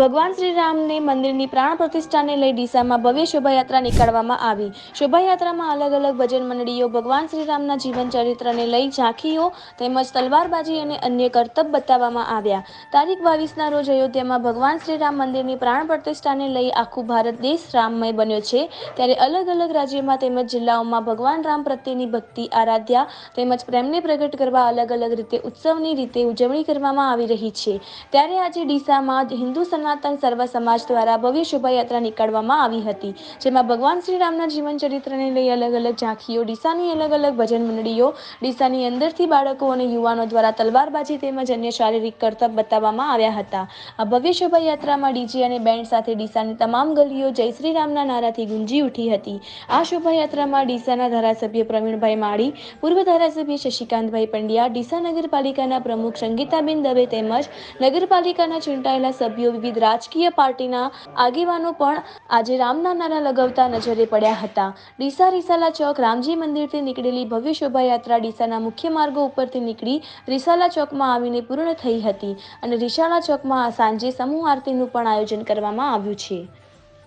ભગવાન શ્રી રામને મંદિરની પ્રાણ પ્રતિષ્ઠાને લઈ ડીસામાં ભવ્ય શોભાયાત્રા નીકાળવામાં આવી. શોભાયાત્રામાં અલગ અલગ ભજન મંડળીઓ ભગવાન શ્રી રામના જીવન ચરિત્રને લઈ ઝાંખીઓ તેમજ તલવારબાજી અને અન્ય કરતબ બતાવવામાં આવ્યા. તારીખ બાવીસના રોજ અયોધ્યામાં ભગવાન શ્રી રામ મંદિરની પ્રાણ પ્રતિષ્ઠાને લઈ આખું ભારત દેશ રામમય બન્યો છે. ત્યારે અલગ અલગ રાજ્યોમાં તેમજ જિલ્લાઓમાં ભગવાન રામ પ્રત્યેની ભક્તિ, આરાધ્યા તેમજ પ્રેમને પ્રગટ કરવા અલગ અલગ રીતે ઉત્સવની રીતે ઉજવણી કરવામાં આવી રહી છે. ત્યારે આજે ડીસામાં હિન્દુ સનાતન સર્વ સમાજ દ્વારા ભવ્ય શોભાયાત્રા નીકાળવામાં આવી હતી, જેમાં ભગવાન શ્રી રામના જીવન ચરિત્રને લઈ અલગ અલગ ઝાંખીઓ, ડીસાની અલગ અલગ ભજન મંડળીઓ, ડીસાની અંદરથી બાળકો અને યુવાનો દ્વારા તલવારબાજી તેમજ અન્ય શારીરિક કરતબ બતાવવામાં આવ્યા હતા. આ ભવ્ય શોભાયાત્રામાં ડીજે અને બેન્ડ સાથે ડીસાની તમામ ગલીઓ જય શ્રી રામના નારાથી ગુંજી ઉઠી હતી. આ શોભાયાત્રામાં ડીસાના ધારાસભ્ય પ્રવીણભાઈ માળી, પૂર્વ ધારાસભ્ય શશિકાંતભાઈ પંડ્યા, ડીસા નગરપાલિકાના પ્રમુખ સંગીતાબેન દવે તેમજ નગરપાલિકાના ચૂંટાયેલા સભ્યો વિવિધ રાજકીય પાર્ટીના આગેવાનો પણ આજે રામના નારા લગાવતા નજરે પડ્યા હતા. ડીસા રિસાલા ચોક રામજી મંદિરથી નીકળેલી ભવ્ય શોભાયાત્રા ડીસાના મુખ્ય માર્ગો ઉપરથી નીકળી રિસાલા ચોકમાં આવીને પૂર્ણ થઈ હતી અને રિસાલા ચોકમાં સાંજે સમૂહ આરતીનું પણ આયોજન કરવામાં આવ્યું છે.